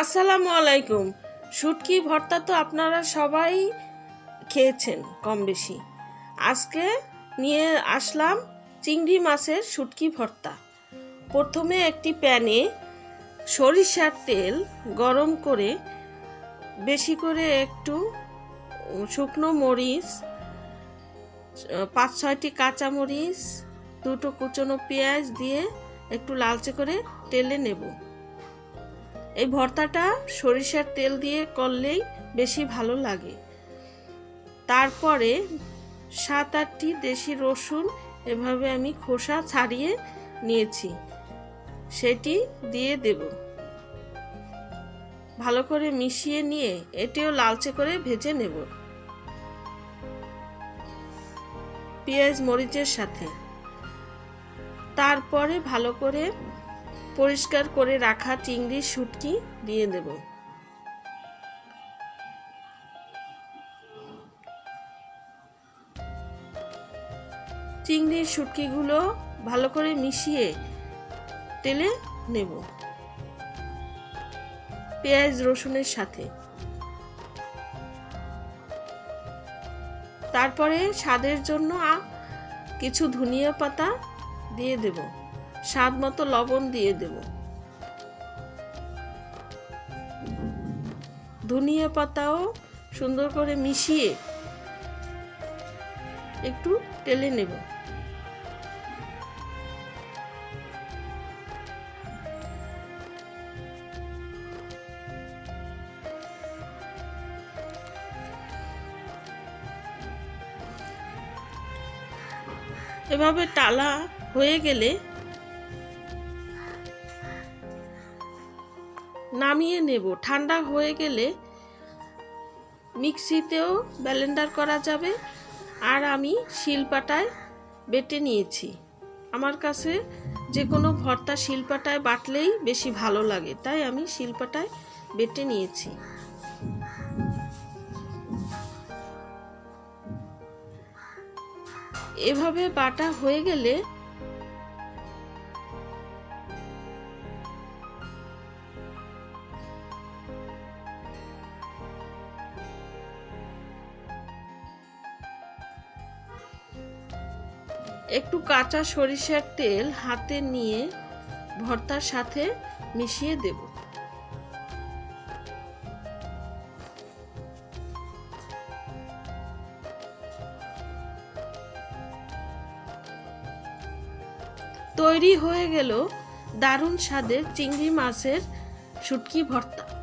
আসসালামু আলাইকুম। শুটকি ভর্তা তো আপনারা সবাই খেয়েছেন কম বেশি। আজকে নিয়ে আসলাম চিংড়ি মাছের শুটকি ভর্তা। প্রথমে একটি প্যানে সরিষার তেল গরম করে, বেশি করে একটু শুকনো মরিচ পাঁচ ছয়টি কাঁচা মরিচ, দুটো কুচনো পেঁয়াজ দিয়ে একটু লালচে করে টেলে নেব। এই ভর্তাটা সরিষার তেল দিয়ে করলেই বেশি ভালো লাগে। তারপরে সাত আটটি দেশি রসুন এভাবে আমি খোসা ছাড়িয়ে নিয়েছি। সেটি দিয়ে দেব। ভালো করে মিশিয়ে নিয়ে এটিও লালচে করে ভেজে নেব। পেঁয়াজ মরিচের সাথে। তারপরে ভালো করে পরিষ্কার করে রাখা চিংড়ির শুটকি দিয়ে দেব। চিংড়ির শুটকিগুলো ভালো করে মিশিয়ে তেলে নেব। পেঁয়াজ, রসুনের সাথে। তারপরে স্বাদের জন্য কিছু ধনিয়া পাতা দিয়ে দেব। স্বাদ মতো লবণ দিয়ে দেব। ধনিয়া পাতাও সুন্দর করে মিশিয়ে একটু টেলে নেব। এভাবে টালা হয়ে গেলে নামিয়ে নেব। ঠান্ডা হয়ে গেলে মিক্সিতেও ব্লেন্ডার করা যাবে। আর আমি শিলপাটায় বেটে নিয়েছি। আমার কাছে যে কোনো ভর্তা শিলপাটায় বাটলেই বেশি ভালো লাগে, তাই আমি শিলপাটায় বেটে নিয়েছি। এভাবে বাটা হয়ে গেলে একটু কাঁচা সরিষার তেল হাতে নিয়ে ভর্তার সাথে মিশিয়ে দেব। তৈরি হয়ে গেল দারুণ স্বাদের চিংড়ি মাছের শুটকি ভর্তা।